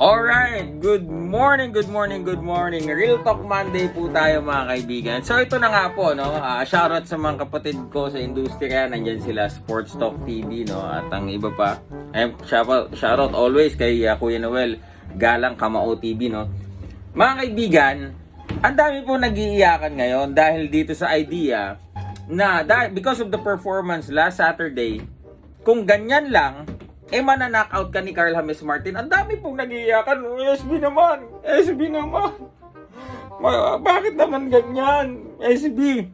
Alright, good morning, good morning, good morning. Real Talk Monday po tayo mga kaibigan. So ito na nga po, no? Uh, shoutout sa mga kapatid ko sa industriya. Nandyan sila, Sports Talk TV, no? At ang iba pa. Eh, shoutout, shoutout always kay uh, Kuya Noel, Galang Kamao TV, no? Mga kaibigan, ang dami po nag-iiyakan ngayon dahil dito sa idea na because of the performance last Saturday, kung ganyan lang, eh mananockout ka ni Carl James Martin. Ang dami pong nag-iiyakan. SB naman! SB naman! Ma- bakit naman ganyan? SB!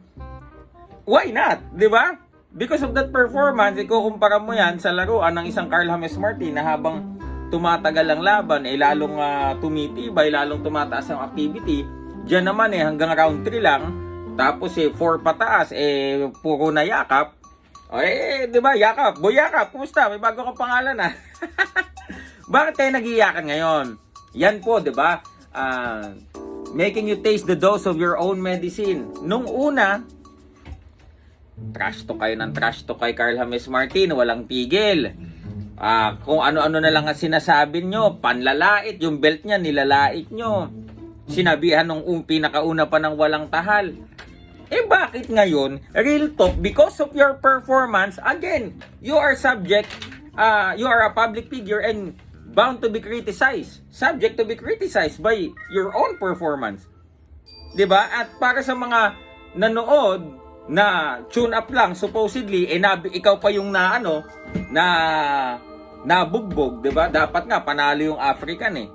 Why not? Di ba? Because of that performance, ikukumpara mo yan sa laruan ng isang Carl James Martin na habang tumatagal ang laban, eh lalong uh, tumitibay, lalong tumataas ang activity. Diyan naman eh, hanggang round 3 lang. Tapos eh, 4 pataas, eh, puro na yakap. O, eh, di ba, yakap, boy yakap, kumusta? May bago kang pangalan ah. Bakit tayo nag-iyakan ngayon? Yan po, di ba? Ah, making you taste the dose of your own medicine. Nung una, trash to kayo ng trash to kay Carl James Martin, walang tigil. Ah, kung ano-ano na lang ang sinasabi nyo, panlalait, yung belt niya, nilalait nyo. Sinabihan nung um, pinakauna pa ng walang tahal. Eh bakit ngayon, real talk, because of your performance, again, you are subject, uh, you are a public figure and bound to be criticized. Subject to be criticized by your own performance. ba? At para sa mga nanood na tune up lang supposedly eh nabi, ikaw pa yung na ano na nabugbog, 'di ba? Dapat nga panalo yung African eh.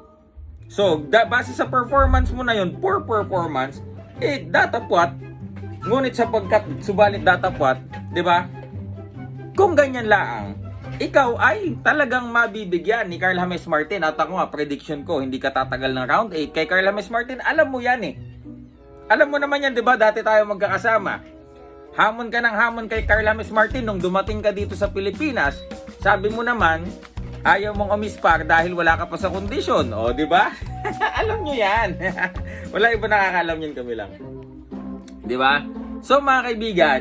So, da, base sa performance mo na yun, poor performance, eh datapwat Ngunit sapagkat subalit datapwat, 'di ba? Kung ganyan laang, ikaw ay talagang mabibigyan ni Carl James Martin. At ako nga prediction ko hindi ka tatagal ng round 8 kay Carl James Martin. Alam mo yan eh. Alam mo naman yan 'di ba? Dati tayo magkakasama. Hamon ka ng hamon kay Carl James Martin nung dumating ka dito sa Pilipinas. Sabi mo naman ayaw mong umispar dahil wala ka pa sa kondisyon. O 'di ba? Alam nyo yan. Wala iba nakakalam yan kami lang. 'Di ba? So mga kaibigan,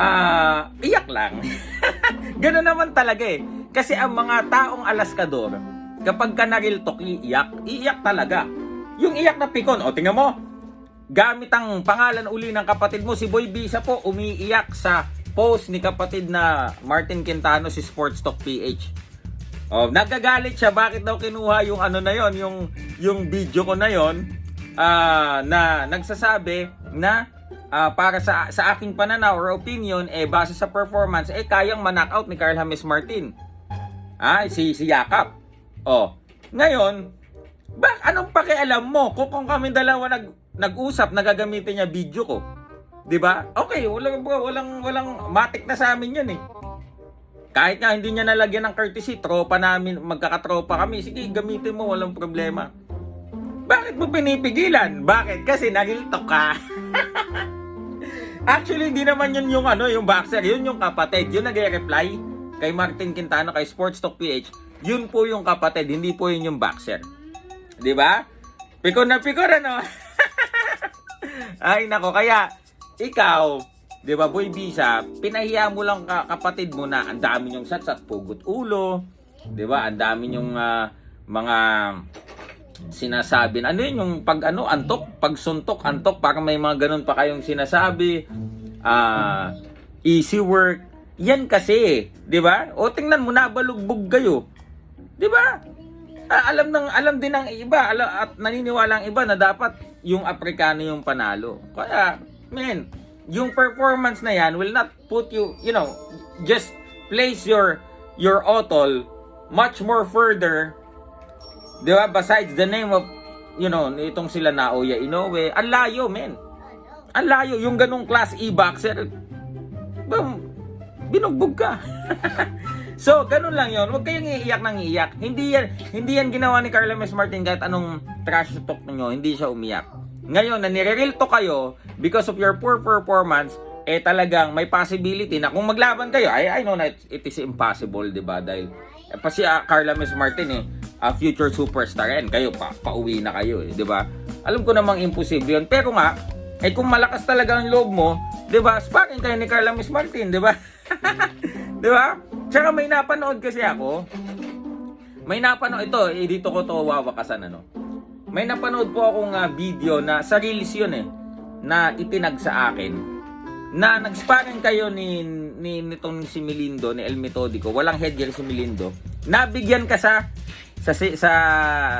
ah iyak lang. Ganun naman talaga eh. Kasi ang mga taong alaskador, kapag ka nariltok iiyak, iiyak talaga. Yung iyak na pikon, o tingnan mo, gamit ang pangalan uli ng kapatid mo, si Boy Bisa po, umiiyak sa post ni kapatid na Martin Quintano si Sports Talk PH. Oh, nagagalit siya bakit daw kinuha yung ano na yon, yung yung video ko na yon ah, na nagsasabi na ah, para sa sa aking pananaw or opinion eh base sa performance eh kayang ma-knockout ni Carl James Martin. Ah, si si Yakap. Oh. Ngayon, ba anong pakialam mo kung, kung kami dalawa nag nag-usap na gagamitin niya video ko? 'Di ba? Okay, walang walang walang matik na sa amin 'yun eh. Kahit nga hindi niya nalagyan ng courtesy, tropa namin, magkakatropa kami. Sige, gamitin mo, walang problema. Bakit mo pinipigilan? Bakit? Kasi nagiltok ka. Actually, hindi naman yun yung ano, yung boxer. Yun yung kapatid. Yun nag-reply kay Martin Quintano, kay Sports Talk PH. Yun po yung kapatid, hindi po yun yung boxer. Di ba? Pikor na pikor, ano? Ay, nako. Kaya, ikaw, di ba, Boy Bisa, pinahiya mo lang ka, kapatid mo na ang dami yung satsat, pugot ulo. Di ba? Ang dami yung ah, mga sinasabi. Ano yun yung pag ano, antok, pag suntok, antok, parang may mga ganun pa kayong sinasabi. Ah, easy work. Yan kasi, 'di ba? O tingnan mo nabalugbog kayo. 'Di ba? Ah, alam ng alam din ng iba ala, at naniniwala ang iba na dapat yung Aprikano yung panalo. Kaya, man, yung performance na yan will not put you, you know, just place your your otol much more further Di ba? Besides the name of, you know, itong sila Naoya Inoue, ang layo, men. Ang layo. Yung ganong class E boxer, boom, binugbog ka. so, ganun lang yon. Huwag kayong iiyak ng iiyak. Hindi yan, hindi yan ginawa ni Carla Mes Martin kahit anong trash talk nyo, hindi siya umiyak. Ngayon, na nire-real to kayo because of your poor performance, eh talagang may possibility na kung maglaban kayo, I, I know na it, it is impossible, di ba? Dahil pa si uh, Carla Mes Martin eh, uh, future superstar yan. Kayo pa, pauwi na kayo eh, di ba? Alam ko namang imposible yun. Pero nga, eh kung malakas talaga ang loob mo, di ba? Sparring kayo ni Carla Miss Martin, di ba? di ba? Tsaka may napanood kasi ako, may napanood ito, eh, dito ko to wawakasan ano. May napanood po akong ah, video na sa reels yun eh na itinag sa akin na nag-sparring kayo ni, ni nitong si Melindo, ni El Metodico, walang headgear si Melindo, nabigyan ka sa sa sa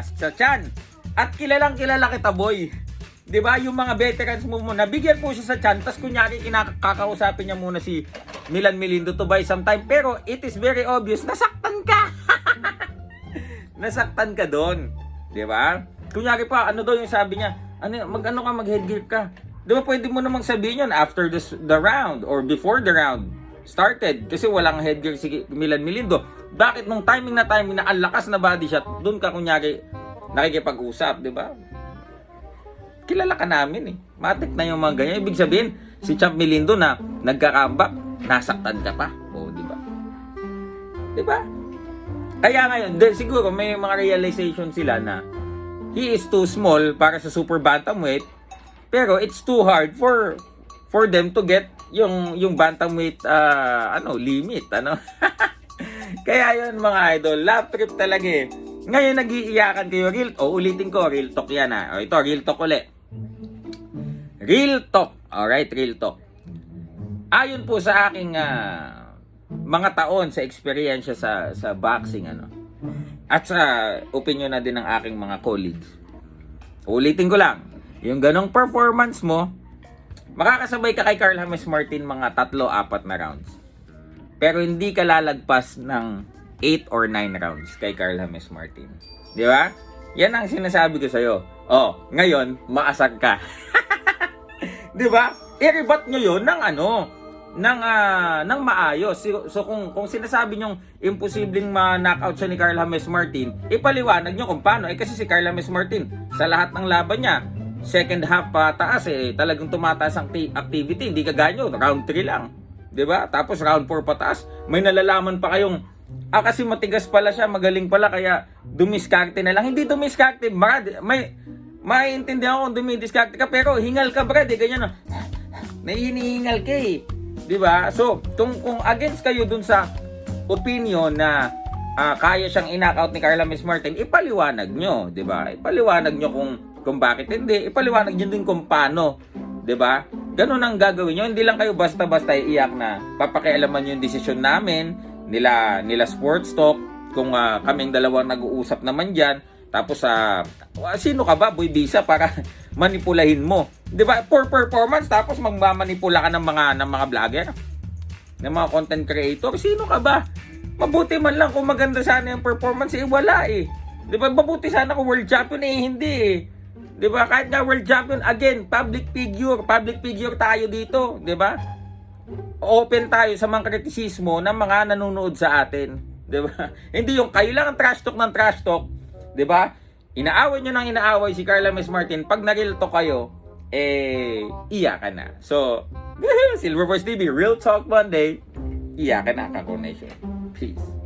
sa, chan. At kilalang kilala kita, boy. 'Di ba? Yung mga veterans mo mo, nabigyan po siya sa chan, tapos kunyari kinakakausapin niya muna si Milan Melindo to buy some time. Pero it is very obvious, nasaktan ka. nasaktan ka doon. 'Di ba? Kunyari pa, ano daw yung sabi niya, ano, mag ano ka, mag headgear ka. Di ba pwede mo namang sabihin yun after this, the round or before the round started kasi walang headgear si Milan Milindo. Bakit nung timing na timing na ang lakas na body shot, doon ka kunyari nakikipag-usap, di ba? Kilala ka namin eh. Matik na yung mga ganyan. Ibig sabihin, si Champ Milindo na nagkakambak, nasaktan ka pa. O, di ba? Di ba? Kaya ngayon, de, siguro may mga realization sila na he is too small para sa super bantamweight pero it's too hard for for them to get yung yung bantamweight uh, ano limit ano? Kaya yun mga idol lap trip talaga eh. Ngayon nagiiyakan kayo. Real o ulitin ko real talk yan ha o ito real talk ulit. Real talk. Alright real talk. Ayon po sa aking ah, mga taon sa experience sa sa boxing ano at sa opinion na din ng aking mga colleagues ulitin ko lang yung ganong performance mo, makakasabay ka kay Carl James Martin mga tatlo, apat na rounds. Pero hindi ka lalagpas ng 8 or 9 rounds kay Carl James Martin. Di ba? Yan ang sinasabi ko sa'yo. Oh, ngayon, maasag ka. Di ba? I-rebut nyo yun ng ano, ng, ah, ng maayos. So, so kung, kung sinasabi nyong imposibleng ma-knockout siya ni Carl James Martin, ipaliwanag nyo kung paano. Eh kasi si Carl James Martin, sa lahat ng laban niya, second half pa taas eh, talagang tumataas ang ti- activity, hindi ka ganyo, round 3 lang. 'Di ba? Tapos round 4 pataas, may nalalaman pa kayong ah kasi matigas pala siya, magaling pala kaya dumiskarte na lang. Hindi dumiskarte, brad. May maiintindihan ko kung dumidiskarte ka pero hingal ka brad, eh, ganyan. ah. Nahihinihingal ka eh. 'Di ba? So, kung kung against kayo dun sa opinion na ah, kaya siyang in-knockout ni Carla Miss Martin, ipaliwanag nyo, 'di ba? Ipaliwanag nyo kung kung bakit hindi, ipaliwanag nyo din kung paano, ba? Ganun ang gagawin nyo, hindi lang kayo basta-basta iiyak na papakialaman yung desisyon namin, nila nila sports talk, kung ah, kaming dalawang nag-uusap naman diyan, tapos sa sino ka ba, boy Bisa para manipulahin mo. 'Di ba? For performance tapos magmamanipula ka ng mga ng mga vlogger, ng mga content creator, sino ka ba? Mabuti man lang kung maganda sana yung performance, eh wala eh. 'Di ba? Mabuti sana kung world champion eh hindi eh. 'Di ba? Kahit nga world champion again, public figure, public figure tayo dito, 'di ba? Open tayo sa mga kritisismo ng mga nanonood sa atin, 'di ba? Hindi yung kayo lang ang trash talk ng trash talk, 'di ba? Inaaway nyo nang inaaway si Carla Miss Martin. Pag na-real talk kayo, eh, iyakan na. So, Silver Voice TV, Real Talk Monday, iyakan na, Kako Nation. Peace.